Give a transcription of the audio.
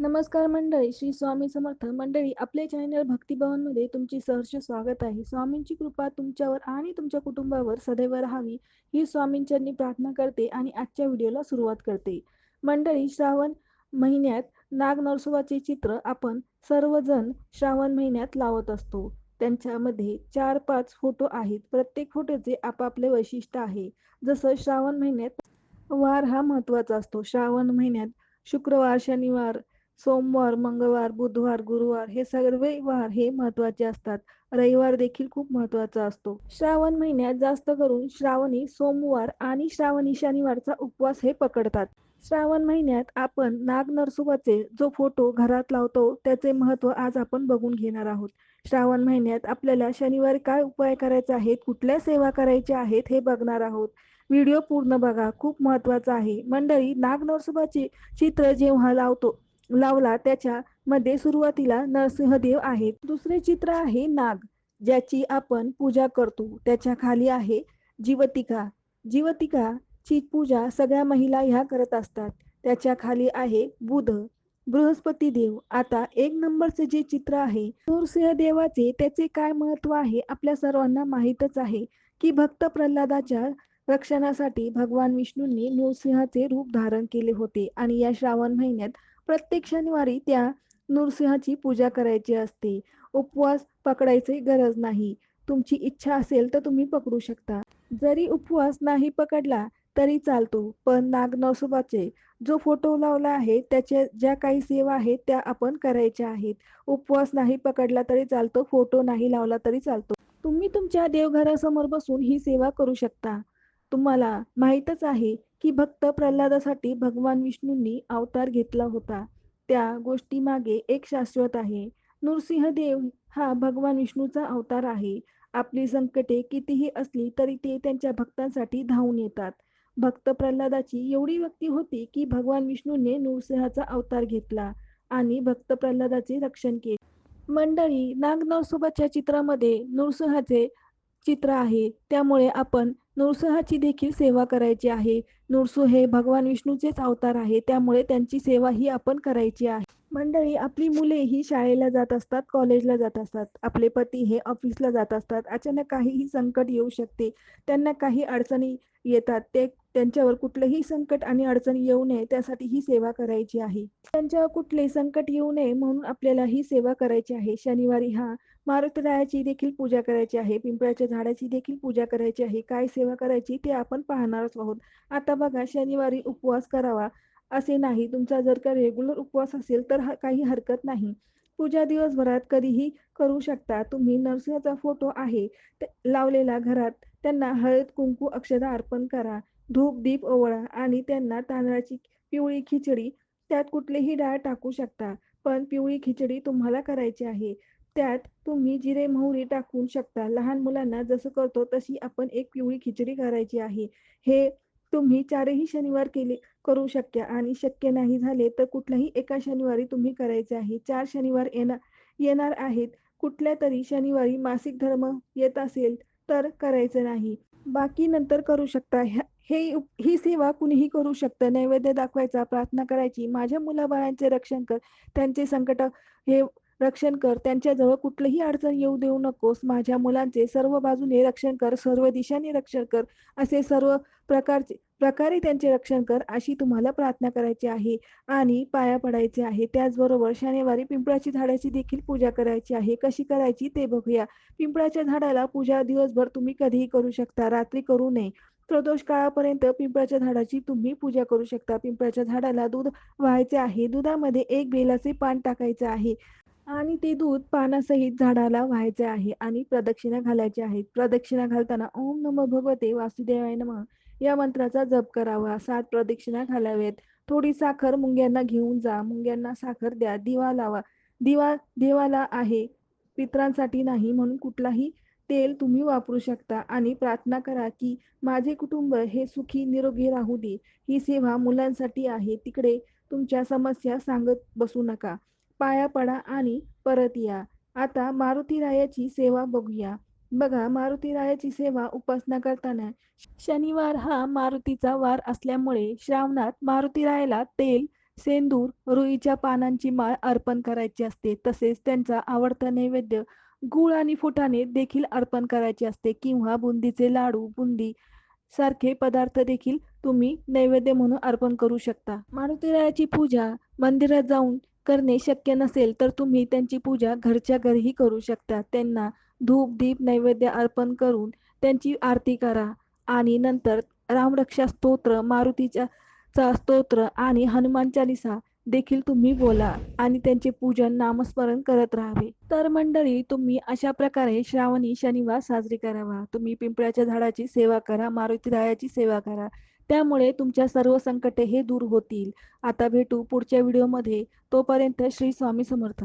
नमस्कार मंडळी श्री स्वामी समर्थ. मंडळी आपल्या चॅनल भक्तिभवनमध्ये तुमचे सहर्ष स्वागत आहे. स्वामींची कृपा तुमच्यावर आणि तुमच्या कुटुंबावर सदैव राहावी ही स्वामींच्यांनी प्रार्थना करते आणि आजच्या व्हिडिओला सुरुवात करते. मंडळी श्रावण महिन्यात नाग नरसोबाचे चित्र आपण सर्वजण श्रावण महिन्यात लावत असतो. त्यांच्यामध्ये चार पाच फोटो आहेत. प्रत्येक फोटोचे आपापले वैशिष्ट्य आहे. जसं श्रावण महिन्यात वार हा महत्त्वाचा असतो. श्रावण महिन्यात शुक्रवार शनिवार सोमवार मंगळवार बुधवार गुरुवार हे सर्व वार हे महत्त्वाचे असतात. रविवार देखील खूप महत्त्वाचा असतो. श्रावण महिन्यात जास्त करून श्रावणी सोमवार आणि श्रावणी शनिवारचा उपवास हे पकडतात. श्रावण महिन्यात आपण नाग नरसोबाचे जो फोटो घरात लावतो त्याचे महत्त्व आज आपण बघून घेणार आहोत. श्रावण महिन्यात आपल्याला शनिवारी काय उपाय करायचे आहेत कुठल्या सेवा करायच्या आहेत हे बघणार आहोत. व्हिडिओ पूर्ण बघा खूप महत्त्वाचा आहे. मंडळी नाग नरसोबाचे चित्र जेव्हा लावतो लावला त्याच्या मध्ये सुरुवातीला नरसिंहदेव आहेत. दुसरे चित्र आहे नाग ज्याची आपण पूजा करतो. त्याच्याखाली आहे जीवतिका. जीवतिका ची पूजा सगळ्या महिला ह्या करत असतात. त्याच्याखाली आहे बुध बृहस्पती देव. आता एक नंबरचे जे चित्र आहे नरसिंहदेवाचे त्याचे काय महत्त्व आहे आपल्या सर्वांना माहीतच आहे की भक्त प्रल्हादाच्या रक्षणासाठी भगवान विष्णूंनी नृसिंहाचे रूप धारण केले होते आणि या श्रावण महिन्यात प्रत्येक शनिवारी त्या नृसिंहाची पूजा करायची असते. उपवास पकडायची गरज नाही. तुमची इच्छा असेल तर तुम्ही पकडू शकता. जरी उपवास नाही पकडला तरी चालतो पण नाग नरसोबाचे जो फोटो लावला आहे त्याच्या ज्या काही सेवा आहेत त्या आपण करायच्या आहेत. उपवास नाही पकडला तरी चालतो फोटो नाही लावला तरी चालतो. तुम्ही तुमच्या देवघरासमोर बसून ही सेवा करू शकता. तुम्हाला माहीतच आहे की भक्त प्रल्हादासाठी भगवान विष्णूंनी अवतार घेतला होता. त्या गोष्टी मागे एक शाश्वत आहे. नृसिंहदेव हा भगवान विष्णूचा अवतार आहे. आपली संकटे कितीही असली तरी ते त्यांच्या भक्तांसाठी धावून येतात. भक्त प्रल्हादाची एवढी व्यक्ती होती की भगवान विष्णूने नृसिंहाचा अवतार घेतला आणि भक्त प्रल्हादाचे रक्षण केले. मंडळी नाग नरसोबाच्या चित्रामध्ये नृसिंहाचे चित्र आहे. त्यामुळे आपण नृसिंहाची देखील सेवा करायची आहे. नृसू हे भगवान विष्णूचेच अवतार आहे. त्यामुळे त्यांची सेवा ही आपण करायची आहे. मंडळी आपली मुले ही शाळेला जात असतात कॉलेजला जात असतात. आपले पती हे ऑफिसला जात असतात. अचानक काहीही संकट येऊ शकते. त्यांना काही अडचणी येतात. ते त्यांच्यावर कुठलंही संकट आणि अडचण येऊ नये त्यासाठी ही सेवा करायची आहे. त्यांच्यावर कुठले संकट येऊ नये म्हणून आपल्याला ही सेवा करायची आहे. शनिवारी हा मारुतरायाची देखील पूजा करायची आहे. पिंपळाच्या झाडाची देखील पूजा करायची आहे. काय सेवा करायची ते आपण पाहणारच आहोत. आता बघा शनिवारी उपवास करावा असे नाही. तुमचा जर का रेग्युलर उपवास असेल तर काही हरकत नाही. पूजा दिवसभरात कधीही करू शकता. तुम्ही नरसिंहाचा फोटो आहे लावलेला घरात. त्यांना हळद कुंकू अक्षदा अर्पण करा. धूप दीप ओवळा आणि त्यांना तांदळाची पिवळी खिचडी त्यात कुठलीही डाळ टाकू शकता. पण पिवळी खिचडी तुम्हाला करायची आहे. त्यात तुम्ही जिरे मोहरी टाकू शकता. लहान मुलांना जसं करतो तशी आपण एक पिवळी खिचडी करायची आहे. हे तुम्ही चारही शनिवार केले करू शकता आणि शक्य नाही झाले तर कुठल्याही एका शनिवारी तुम्ही करायचे आहे. चार शनिवार येणार येणार आहेत. कुठल्या तरी शनिवारी मासिक धर्म येत असेल तर करायचं नाही. बाकी नंतर करू शकता. हे ही सेवा कुणीही करू शकतं. नैवेद्य दाखवायचा प्रार्थना करायची. माझ्या मुलाबाळांचे रक्षण कर. त्यांचे संकट हे रक्षण कर. त्यांच्याजवळ कुठलीही अडचण येऊ देऊ नकोस. माझ्या मुलांचे सर्व बाजूने रक्षण कर. सर्व दिशाने रक्षण कर. असे सर्व प्रकारचे प्रकारे त्यांचे रक्षण कर अशी तुम्हाला प्रार्थना करायची आहे आणि पाया पडायचे आहे. त्याचबरोबर शनिवारी पिंपळाची झाडाची देखील पूजा करायची आहे. कशी करायची ते बघूया. पिंपळाच्या झाडाला पूजा दिवसभर तुम्ही कधीही करू शकता. रात्री करू नये. प्रदोष काळापर्यंत पिंपळाच्या झाडाची तुम्ही पूजा करू शकता. पिंपळाच्या झाडाला दूध व्हायचे आहे. दुधामध्ये एक बेलाचे पान टाकायचे आहे. आणि ते दूध पानासहित झाडाला व्हायचे आहे आणि प्रदक्षिणा घालायची आहे प्रदक्षिणा घालताना ओम नम भगवते वासुदेवाय नम या मंत्राचा जप करावा. सात प्रदक्षिणा घालावेत. थोडी साखर मुंग्यांना घेऊन जा. मुंग्यांना साखर द्या. दिवा लावा. दिवा देवाला आहे. पित्रांसाठी नाही म्हणून कुठलाही तेल तुम्ही वापरू शकता. आणि प्रार्थना करा की माझे कुटुंब हे सुखी निरोगी राहू दे. ही सेवा मुलांसाठी आहे. तिकडे तुमच्या समस्या सांगत बसू नका. पाया पडा आणि परत या. आता मारुती रायाची सेवा बघूया. बघा मारुती रायाची सेवा उपासना करताना शनिवार हा मारुतीचा वार असल्यामुळे श्रावणात मारुती रायाला तेल सेंदूर रुईच्या पानांची माळ अर्पण करायची असते. तसेच त्यांचा आवडता नैवेद्य गूळ आणि फुटाणे देखील अर्पण करायचे असते. किंवा बुंदीचे लाडू बुंदी सारखे पदार्थ देखील तुम्ही नैवेद्य म्हणून अर्पण करू शकता. मारुतीरायाची पूजा मंदिरात जाऊन करणे शक्य नसेल तर तुम्ही त्यांची पूजा घरच्या घरीही करू शकता. त्यांना धूप दीप नैवेद्य अर्पण करून त्यांची आरती करा. आणि नंतर रामरक्षा स्तोत्र मारुतीच्या चा स्तोत्र आणि हनुमान चालिसा देखील तुम्ही बोला आणि त्यांचे पूजन नामस्मरण करत राहावे. तर मंडळी तुम्ही अशा प्रकारे श्रावणी शनिवार साजरी करावा. तुम्ही पिंपळाच्या झाडाची सेवा करा मारुती रायाची सेवा करा. त्यामुळे तुमच्या सर्व संकटे हे दूर होतील. आता भेटू पुढच्या व्हिडिओमध्ये तोपर्यंत श्री स्वामी समर्थ.